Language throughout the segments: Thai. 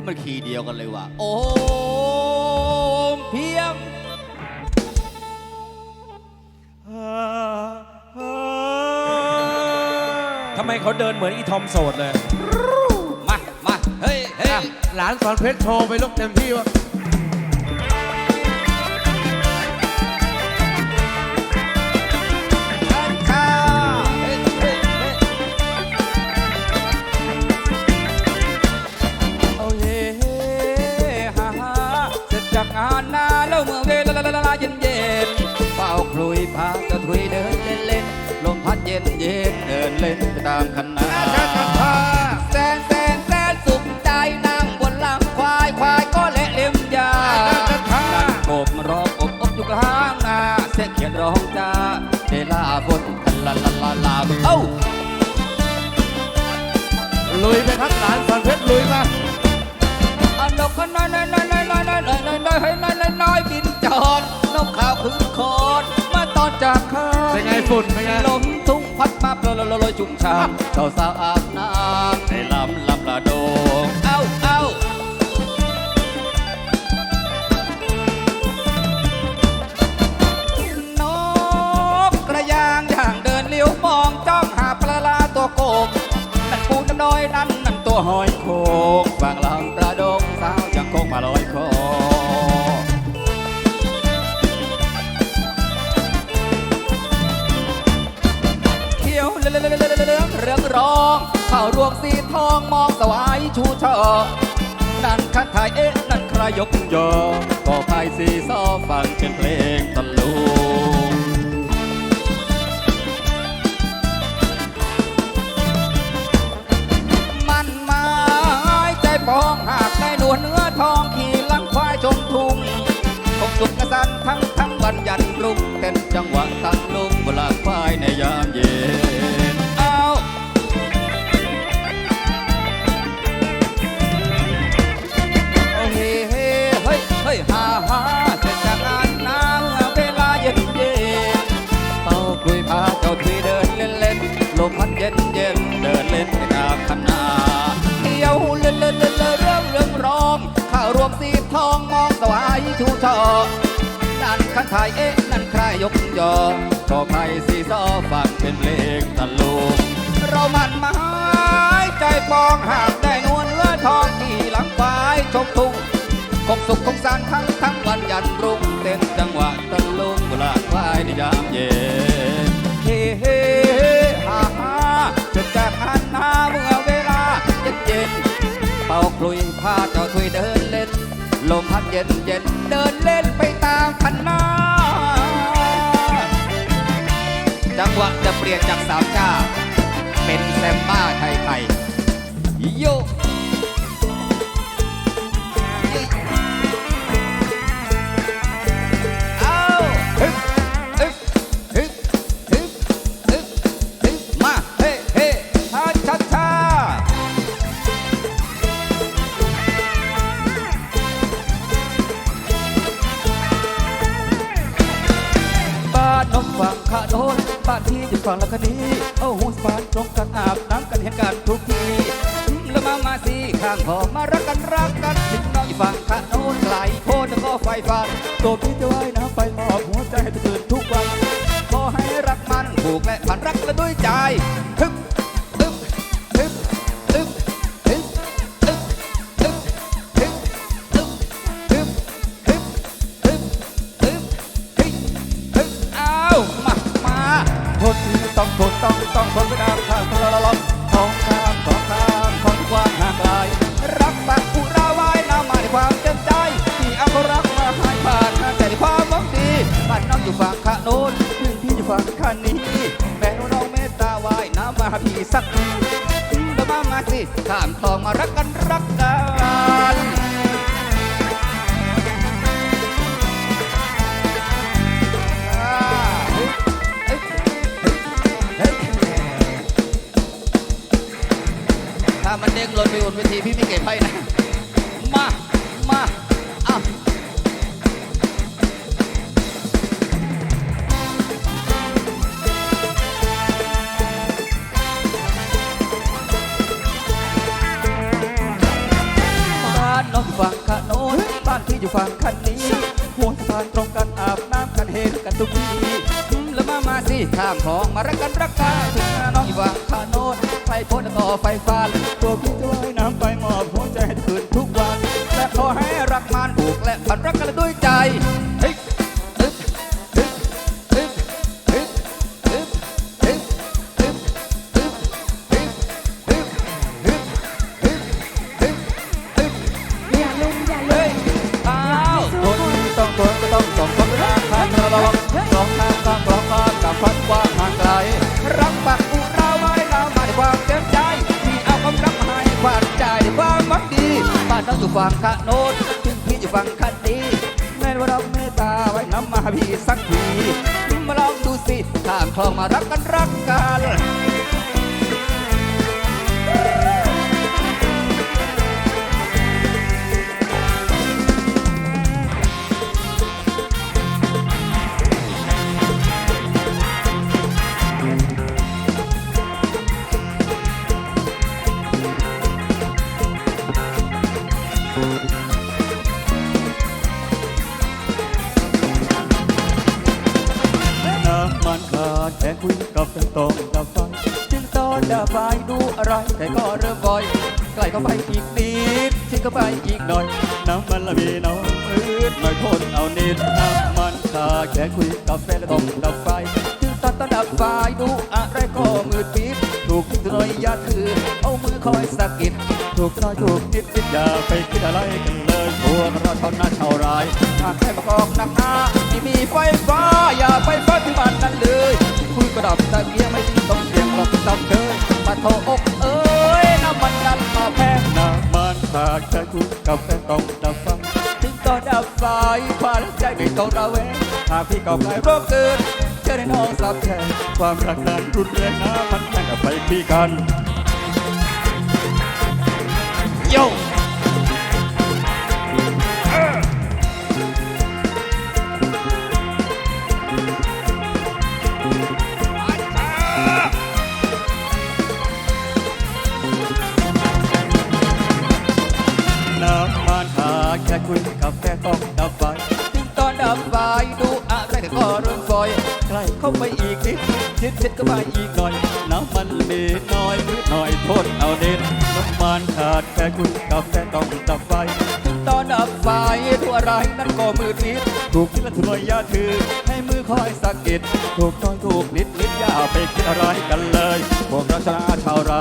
ว์ไปเลยลูกเอ้ยมันคีย์เดียวกันเลยว่ะ โอ้มเพียง ทำไมเขาเดินเหมือนอีทอมโสดเลย มา มา เฮ้ยเฮ้ย หลานสอนเพชรโชว์ไปลูกเต็มที่วะ จจากงานนาแล้วเมื่อเวลาลาลาลาเย็นเย็นเป่าคลุยพาเจ้าถุยเดินเล่นเล่นลมพัดเย็นเย็นเดินเล่นไปตามคันนาแสนแสนแสนสุขใจนั่งบนหลังควายควายก็เละเล็มยานั่งโอบมารออบอบอยู่กลางนาเสียงเขียนร้องจ้าเดลาฝนลาลาลาลาเอ้าลุยไปครับหลานสอนเพชรลุยมาอันนกก็น้อยน้อยน้ อยให้น้อยน้อยบินจอดนกขาวพื้นคอนมาตอนจากข้าเป็นไงฝุ่นเป็นไงลมทุ่งพัดมาโปรยโรยชุ่มชาำเจ้าสาวอาบน้ำในลำลำประโดงเอ้าเอ้าโกบนั่นปูน้ำน้อยนั่นนั่นตัวหอยโขง เขียวเหลืองเหลือเหลืองรองรองข้ารวงสีทองมองสวายชูช่อนั่นคันไทยเอ๊ะนั่นใครยกยอก็พายสีซอฟังเป็นเพลงตะลุงมันมาใจปองหากได้หนวดเนื้อทองขี่ลังควายชมทุ่งคงสุขกระสันทั้งทั้งวันยันรุ่งเต้นจังหวะตันลุง นั่นขันไทยเอ๊ะนั่นใครยกยอก็ใครสีซอฟังเป็นเพลงตะลุงเรามันมาหายใจปองหากได้นวลเนื้อทองที่หลังควายชมทุ่งคงสุขคงสานทั้งทั้งวันยันรุ่งเต้นจังหวะตะลุงเวลาควายในยามเย็นเฮ้เฮ้ฮ่าฮ่าจดจากหันหน้าเมื่อเวลาเย็นเย็นเป่าคลุยพาเจ้าทุยเดินเล่นลมพัดเย็นเย็นเดินเล่นไปตามคันนา จังหวะจะเปลี่ยนจากสามชา เป็นแซมบ้าไทยไทยโยนมฟังขาโดน บ้านที่อยู่ฝั่งละคดีเอาหูสปานตรงกันอาบน้ำกันเห็นกันทุกทีแล้วมามาสิข้างหอมารักกันรักกันถึงน้องอยู่ฝั่งขาโน้นไกลโพดแล้วก็ไฟฟันตัวพี่จะว่ายน้ำไปมอบหัวใจให้เธอตื่นทุกวันขอให้รักมันผูกและพันรักและด้วยใจฮึบ ทนต้องทนต้องต้องทนไปตามทางทรลมของข้ามของข้ามของความห่างไกลรักบักอุราวายน้ำมาในความเต็มใจ ที่เอารักมาให้ผ่านแต่ในความหวังดีบ้านน้องอยู่ฝั่งข้าโน้นพื้นที่อยู่ฝั่งข้านี้แม่น้องเมตตาวายน้ำมาหาพี่สักทีแล้วมามาสิข้ามคลองมารักกันรักกันามันเด้งหล่นไปบนเวทีพี่ไม่เก็บให้นะ มา มาอะองอยู่ฝั่งขโน้นบ้านพี่อยู่ฝั่งคันนี้หัวสะพานตรงกันอาบน้ำกันเห็นกันทุกทีอืมแล้วมา มาสิข้ามคลองมารักกันรักกันถึงน้องอยู่ฝั่งขโน้นไฟโพ้นต่อไฟฟ้า อยู่ฝั่งขะโน้นถึงพี่อยู่ฝั่งคันนี้แม้ว่าเราเมตตาไว้น้ำมาพี่สักทีมาลองดูสิข้ามคลองมารักกันรักกัน งตอนดับไฟดูอะไรแต่ก็เริ่มบ่อยใกล้เข้าไปอีกนิดชิดเข้าไปอีกหน่อยน้ำมันละมีน้องอืดหน่อยทนเอานิดน้ำมันขาแค่คุยกับแฟนแล้วต้องดับไฟจึงตอนตอนดับไฟดูอะไรก็มืดปิดถูกหน่อยอย่าถือเอามือคอยสะกิดถูกน้อยถูกนิดนิดอย่าไปคิดอะไรกันเลยพวกเราเท่านั้นเท่าไรหากแค่มากอกหนักหนาที่มีไฟฟ้าอย่าไป ความใจไม่ต้องระแวงหากพี่เก่าไกลโรคเกินเจอในน้องสับแทนความรักนั้นรุนแรงนะมันแข่งกับไปพี่กันโย เข้าไปอีกนิดชิดชิดเข้าไปอีกหน่อย น้ำมันมีน้อยนิดหน่อยโทษเอาเด่นน้ำมันขาดแค่คุยกับแค่ต้องดับไฟตอนดับไฟดูอะไรนั้นก็มืดนิดถูกที่ละถุนอยอย่าถือ ให้มือคอยสะกิดถูกน้อยถูกนิดนิดอย่าไปคิดอะไรกันเลยพวกเราชนะชาวไร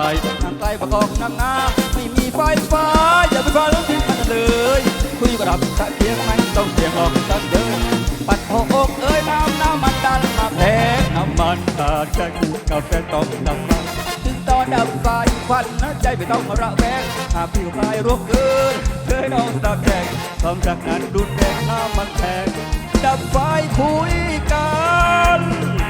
ทางใกล้ประกอบน้ำงาไม่มีไฟฟ้าอย่าไปฟังแล้วทิ้งกันเลยคุยกับรับตะเกียงไม่ต้องเสียงหรอกตันเดินปัดโอกอกเอ้ยน้ำน้ำมันดัน แพงน้ำมันขาดแค่กูกาแฟต้องดับไฟถึงตอนดับไฟควันนะใจไม่ต้องระแวงหากผิวกายรบเกินเคยน้องสับแจงความรักนั้นดุนแรงน้ำมันแพงดับไฟคุยกัน